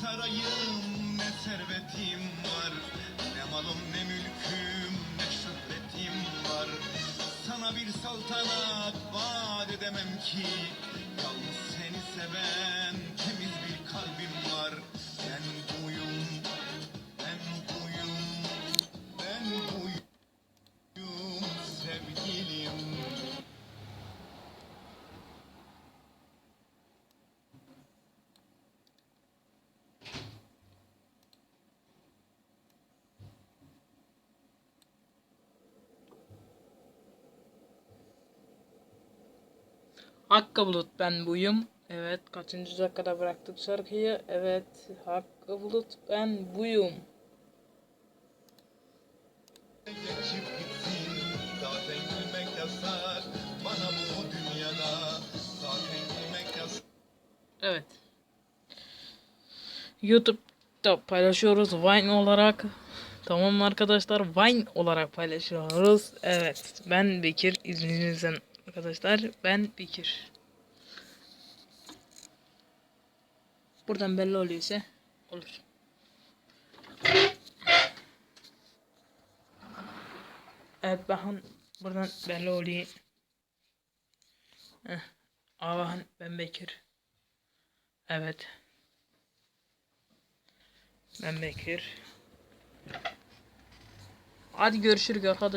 sarayım ne servetim var? Ne malım ne mülküm ne şöhretim var? Sana bir saltanat vaat edemem ki Hakkı Bulut ben buyum. Evet kaçıncı dakikada bıraktık şarkıyı? Evet Hakkı Bulut ben buyum. Evet. YouTube'da paylaşıyoruz Vine olarak. Tamam arkadaşlar? Vine olarak paylaşıyoruz. Evet. Ben Bekir. İzninizden arkadaşlar. Ben Bekir. Buradan belli oluyorsa olur. Evet bakın buradan belli oluyor. Heh. Ben Bekir. Evet. Ben Bekir. Hadi görüşürüz arkadaşlar.